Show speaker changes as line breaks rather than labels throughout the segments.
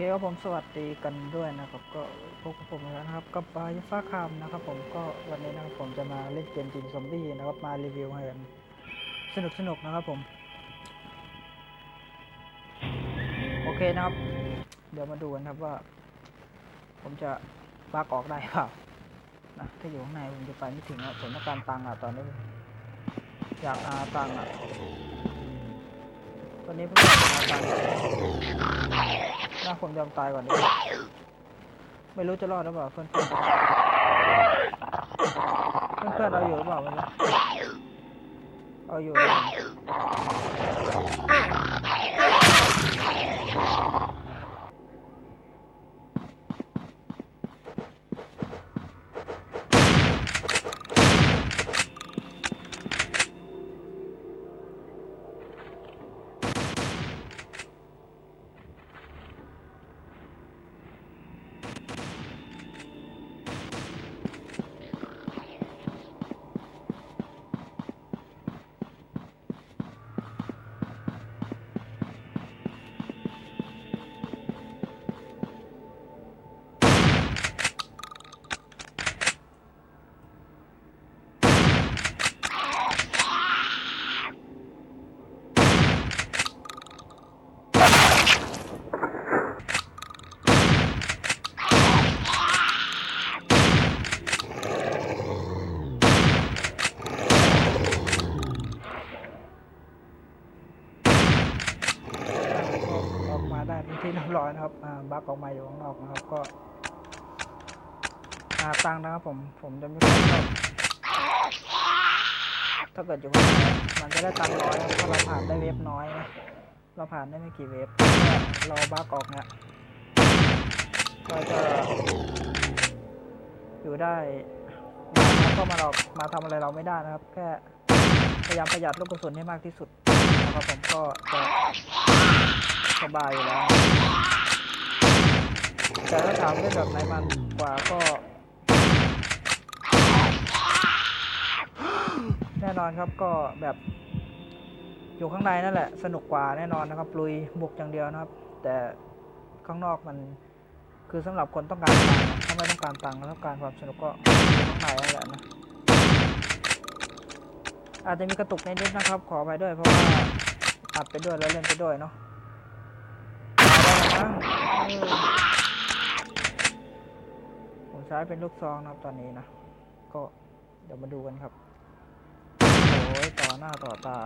เคครับผมสวัสดีกันด้วยนะครับ ก็พบกับผมแล้วนะครับกับบายฟ้าคามนะครับ ผมก็วันนี้นะครับผมจะมาเล่นเกมจริงซอมบี้นะครับมารีวิวให้กันสนุกสนุกนะครับผม โอเคนะครับ เดี๋ยวมาดูกันครับว่า ผมจะบากออกได้เปล่านะถ้าอยู่ข้างในผมจะไปไม่ถึงอะผมต้องการตังค์อะตอนนี้ อยากอาตังค์อะ ตอนนี้เพิ่งอยากอาตังค์น่าผมยอมตายก่อนดีกว่าไม่รู้จะรอดหรือเปล่าเพื่อนเพื่อนเพื่อนๆเอาอยู่หรือเปล่าไม่รู้เอาอยู่ ได้เป็นที่เรียบร้อยนะครับอ่าบักออกมาอยู่ข้างนอกนะครับก็หาตังค์นะครับผมผมจะไม่ค่อยถ้าเกิดอยู่ข้างมันจะได้ตังค์น้อยนะเพราเราผ่านได้เวฟน้อยนะเราผ่านได้ไม่กี่เวฟเราบักออกเนี่ยก็จะอยู่ได้มาก็มาเรามาทำอะไรเราไม่ได้นะครับ แค่พยายามประหยัดลูกกระสุนให้มากที่สุดนะครับผมก็จะ สบายอยู่แล้วแต่ถ้าถามเรื่องแบบไหนมันกว่าก็ แน่นอนครับก็แบบอยู่ข้างในนั่นแหละ สนุกกว่าแน่นอนนะครับ ลุยบุกอย่างเดียวนะครับ แต่ข้างนอกมันคือสำหรับคนต้องการตังค์ถ้าไม่ต้องการตังค์แล้วต้องการความสนุกก็อยู่ข้างในนั่นแหละนะอาจจะมีกระตุกนิดๆนะครับ ขอไปด้วยเพราะว่าอัดไปด้วยแล้วเล่นไปด้วยเนาะ มั้งผมใช้เป็นลูกซองนะครับตอนนี้นะ ก็เดี๋ยวมาดูกันครับ โอ้ยต่อหน้าต่อตา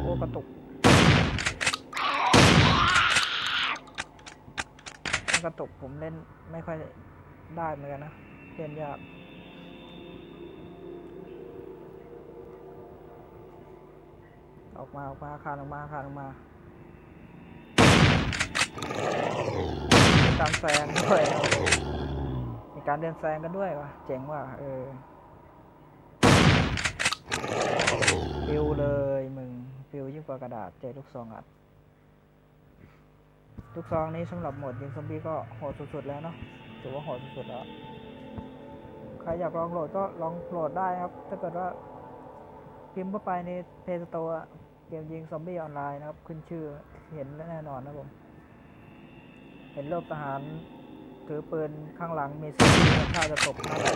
โอ้กระตุก กระตุกผมเล่นไม่ค่อยได้เหมือนกันนะ เล่นยากออกมาออกมาคานออกมาคานออกมา การแซงด้วยมีการเดินแซงกันด้วยวะเจ๋งว่ะเออปิวเลยมึงปิวยิ่งกว่ากระดาษเจลูกซองอัดลูกซองนี้สำหรับโหมดยิงซอมบี้ก็โหดสุดๆแล้วเนาะถือว่าโหดสุดๆแล้วใครอยากลองโหลดก็ลองโหลดได้ครับ ถ้าเกิดว่าพิมพ์เข้าไปในเพจสโตร์เกมยิงซอมบี้ออนไลน์นะครับ ขึ้นชื่อเห็นแน่นอนนะผม เห็นรูปทหารถือปืนข้างหลังมีซอมบี้ถ้าจะตกหน้าแบบ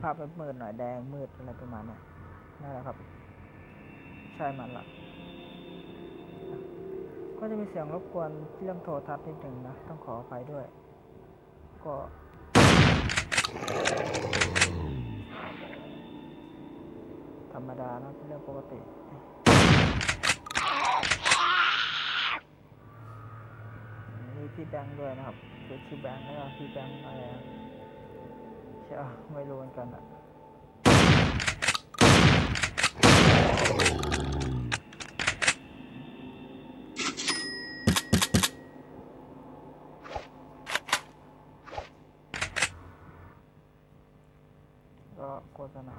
ภาพมันมืดหน่อยแดงมืดอะไรประมาณนี้นั่นแหละครับ ใช่มันละก็จะมีเสียงรบกวนเรื่องโทรทัศน์นิดหนึ่งนะ ต้องขออภัยด้วย ก็ธรรมดานะเป็นเรื่องปกติ มี พี่แบงค์ด้วยนะครับคือชื่อแบงค์แล้วก็พี่แบงค์อะไรใช่ไม่รู้เหมือนกันอะก็โฆษณา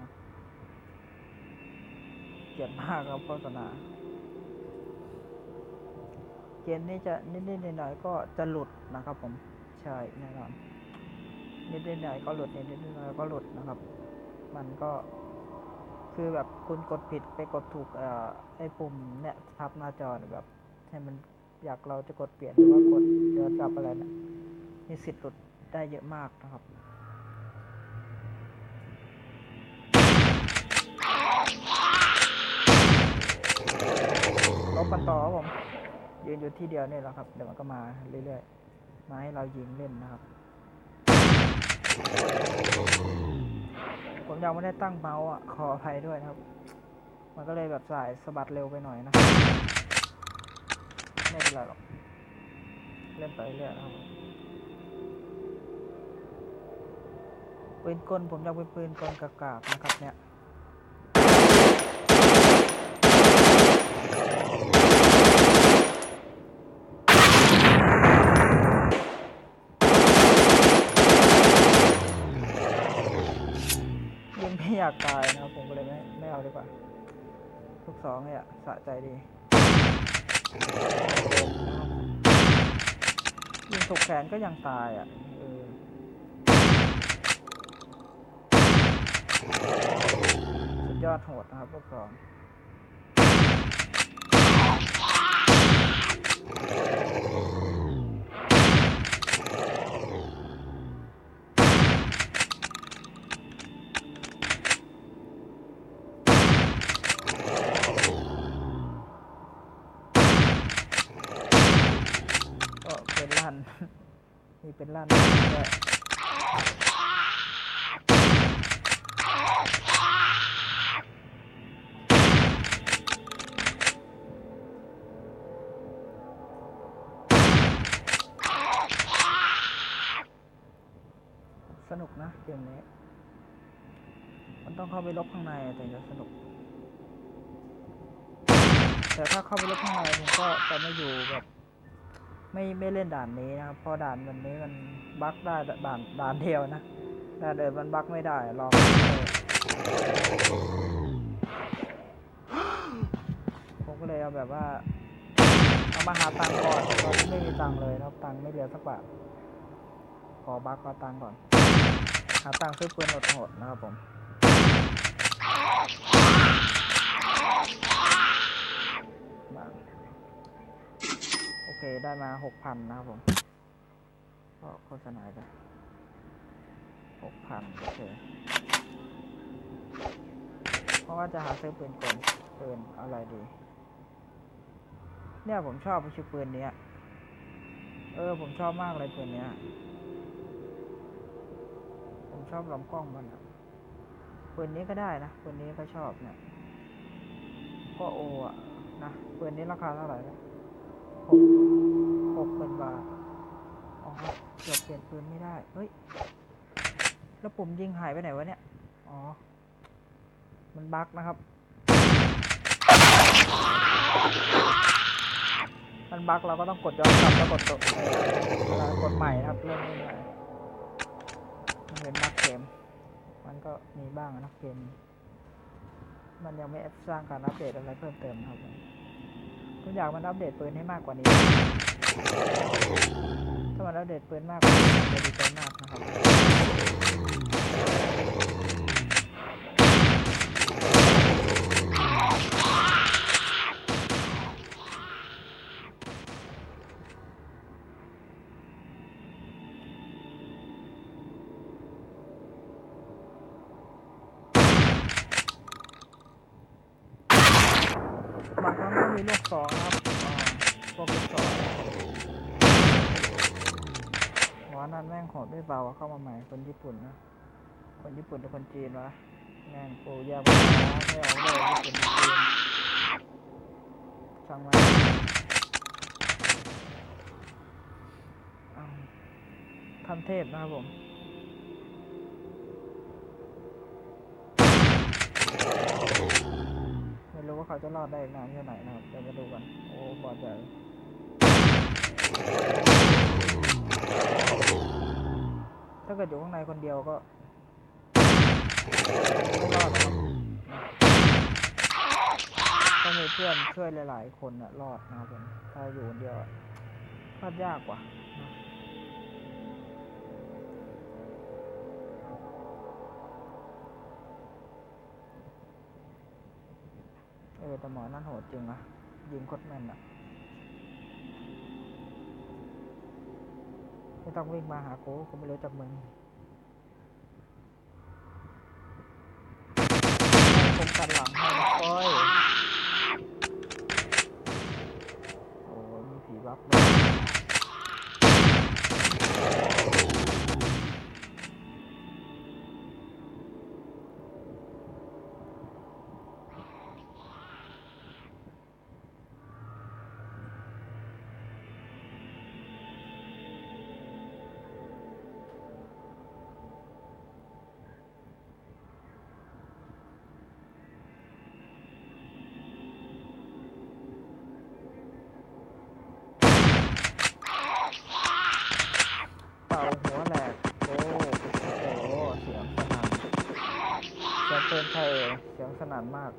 เกลียดมากครับโฆษณา เกมนี้จะนิดๆหน่อยๆก็จะหลุดนะครับผมใช่แน่นอน นิดๆหน่อยๆก็หลุดนิดๆหน่อยๆก็หลุดนะครับ มันก็คือแบบคุณกดผิดไปกดถูกเอ่อไอ้ปุ่มเนี่ยทับหน้าจอแบบให้มันอยากเราจะกดเปลี่ยนหรือว่ากดย้อนกลับอะไรเนะมีสิทธิ์หลุดได้เยอะมากนะครับลบกันต่อครับผม ยืนอยู่ที่เดียวเนี่ยแหละครับ เดี๋ยวมันก็มาเรื่อยๆ มาให้เรายิงเล่นนะครับ ผมยังไม่ได้ตั้งเมาส์อะ ขออภัยด้วยนะครับ มันก็เลยแบบสายสะบัดเร็วไปหน่อยนะไม่เป็นไรหรอก เล่นไปเรื่อยๆนะครับปืนกลผมอยากเป็นปืนกลกากๆนะครับเนี่ย ทุกสองเนี่ย สะใจดียิงถูกแขนก็ยังตายอะสุดยอดโหดนะครับพวกสองก็เป็ นลั่เป็นลั่นด้วยสนุกนะเกมนี้ มันต้องเข้าไปลบข้างในถึงจะสนุก แต่ถ้าเข้าไปลบข้างในผมก็จะไม่อยู่แบบ ไม่ไม่เล่นด่านนี้นะครับเพราะด่านวันนี้มันบั๊กได้ด่านด่านเดียวนะด่านเดินมันบั๊กไม่ได้ลองผมก็เลยเอาแบบว่าเอามาหาตังค์ก่อนตอนนี้ไม่มีตังค์เลยนะครับตังค์ไม่เหลือสักบาทขอบั๊กเอาตังค์ก่อนหาตังค์ซื้อปืนโหดๆนะครับผม เคได้มาหกพันนะครับผมก็โฆษณาไปหกพันโอเค เพราะว่าจะหาซื้อปืนกลปืนอะไรดี เนี่ยผมชอบชื่อปืนเนี้ย เออผมชอบมากเลยปืนเนี้ย ผมชอบลำกล้องมันอะปืนนี้ก็ได้นะปืนนี้ก็ชอบเนี่ย ก็โออะนะปืนนี้ราคาเท่าไหร่นะ หกหกเป็นบาทอ๋อเกือบเปลี่ยนปืนไม่ได้เฮ้ยแล้วปุ่มยิงหายไปไหนวะเนี่ยอ๋อมันบั๊กนะครับ มันบั๊กเราก็ต้องกดย้อนกลับแล้วกดตัวเออเวกดใหม่นะครับเริ่มเล่นใหม่มันเป็นบั๊กเกม มันก็มีบ้างนะเกม มันยังไม่สร้างการอัปเดตอะไรเพิ่มเติมครับ คุณอยากมันอัปเดตปืนให้มากกว่านี้ ถ้ามันอัปเดตปืนมากกว่านี้จะดีใจมากนะครับางครั้งก็มีลูกสองครับอ่าพวกลูกสองหัวนั้นแม่ง โหดไม่เบาะเข้ามาใหม่คนญี่ปุ่นนะคนญี่ปุ่นหรือคนจีนวะแม่งปูยาบ้าไม่เอาเลยญี่ปุ่นจีนช่างมันอ้าวคันเทพนะครับผมไม่รู้ว่าเขาจะรอดได้อีกนานแค่ไหนนะครับเดี๋ยวมาดูกัน โอ้บอดใหญ่ ถ้าเกิดอยู่ข้างในคนเดียวก็ไม่รอดนะครับต้องมีเพื่อนช่วยหลาย ๆ คนนะรอดนะครับผมถ้าอยู่คนเดียวอะรอดยากกว่าเออแต่หมอนั่นโหดจริงอะยิงโคตรแม่นอะ ไม่ต้องวิ่งมาหากูกูไม่รู้จักมึง เสียงสนั่นมาก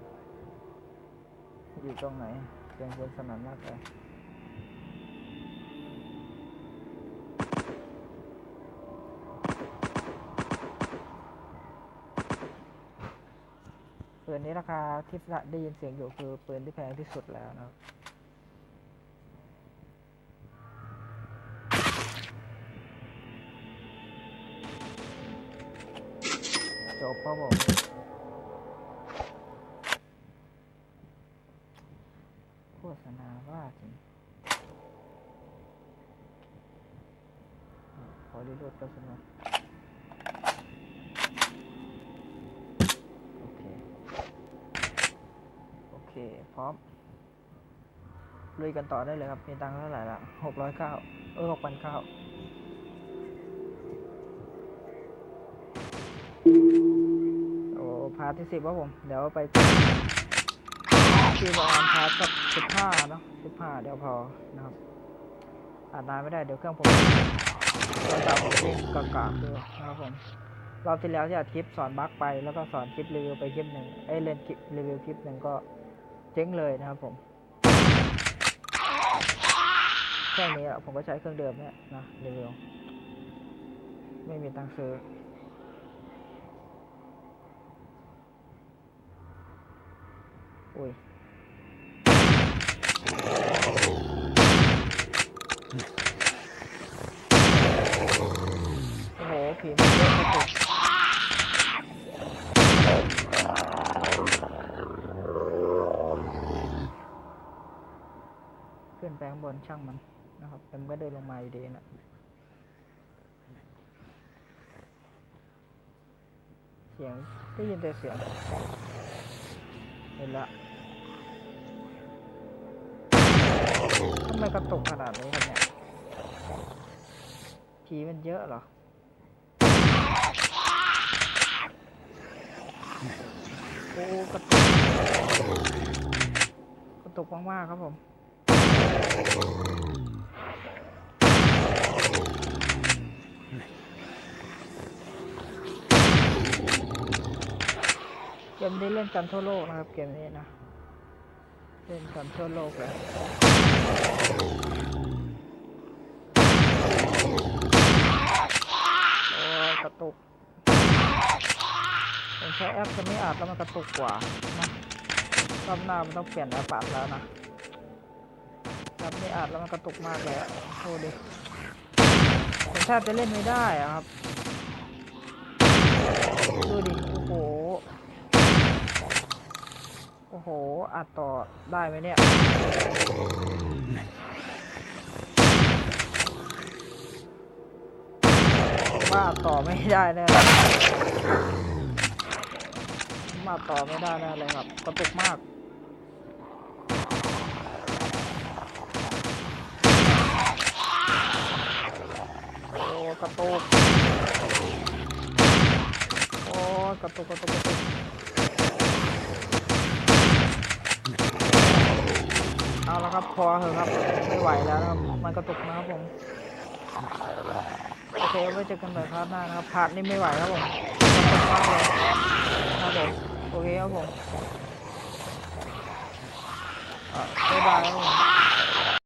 อยู่ตรงไหน เสียงปืนสนั่นมากเลยปืนนี้ราคาที่ได้ยินเสียงอยู่คือปืนที่แพงที่สุดแล้วนะครับจบครับผมโฆษณาว่าจริง อลีโหลดกระสุนหน่อยโอเคโอเคพร้อมลุยกันต่อได้เลยครับ มีตังค์เท่าไหร่ละหกร้อยเก้าเออหกพันเก้าโอ้พาร์ทที่สิบว่าผม เดี๋ยวไปที่ประมาณพาร์ทสักสิบห้าเนาะสิบห้าเดี๋ยวพอนะครับอานนานไม่ได้เดี๋ยวเครื่องผม โทรศัพท์ผมวิ่กากๆด้วยนะครับผมรอบที่แล้วที่อัดคลิปสอนบั๊กไปแล้วก็สอนคลิปรีวิวไปคลิปหนึ่งเอ้เล่นคลิปรีวิวคลิปหนึ่งก็เจ๊งเลยนะครับผมเครื่องนี้ผมก็ใช้เครื่องเดิมเนี่ยนะรีวิวไม่มีตังค์ซื้ออุ้ย โอ้โห ผีมันเยอะกระตุกขึ้นไปข้างบนช่างมันนะครับแต่มันก็เดินลงมาอยู่ดีนะเสียงได้ยินแต่เสียงเห็นละทำไมกระตุกขนาดนี้ครับเนี่ยผีมันเยอะเหรอ โอ้กระตุกกระตุกมากๆครับผมเกมนี้เล่นกันทั่วโลกนะครับเกมนี้นะเล่นกันทั่วโลกเลยโอ้กระตุก ผมใช้แอปจะไม่อาจแล้วมันกระตุกกว่านะรอบหน้ามันต้องเปลี่ยนแอปปัดแล้วนะแอปไม่อาจแล้วมันกระตุกมากเลยอะโอ้ดิผมแทบจะเล่นไม่ได้อะครับดูดิโอ้โหโอ้โหอัดต่อได้ไหมเนี่ยว่าต่อไม่ได้แน่าต่อไม่ได้แน่เลยครับกระตุกมากโอ้กระตุกโอ้กระตุกกระตุกกระตุกเอาละครับพอเถอะครับไม่ไหวแล้วครับมันกระตุกนะครับผมโอเคไว้เจอกันใหม่พาร์ทหน้านะครับพาร์ทนี้ไม่ไหวครับผมกระตุกมากเลยครับผม โอเคครับผมอะบ๊ายบายครับผม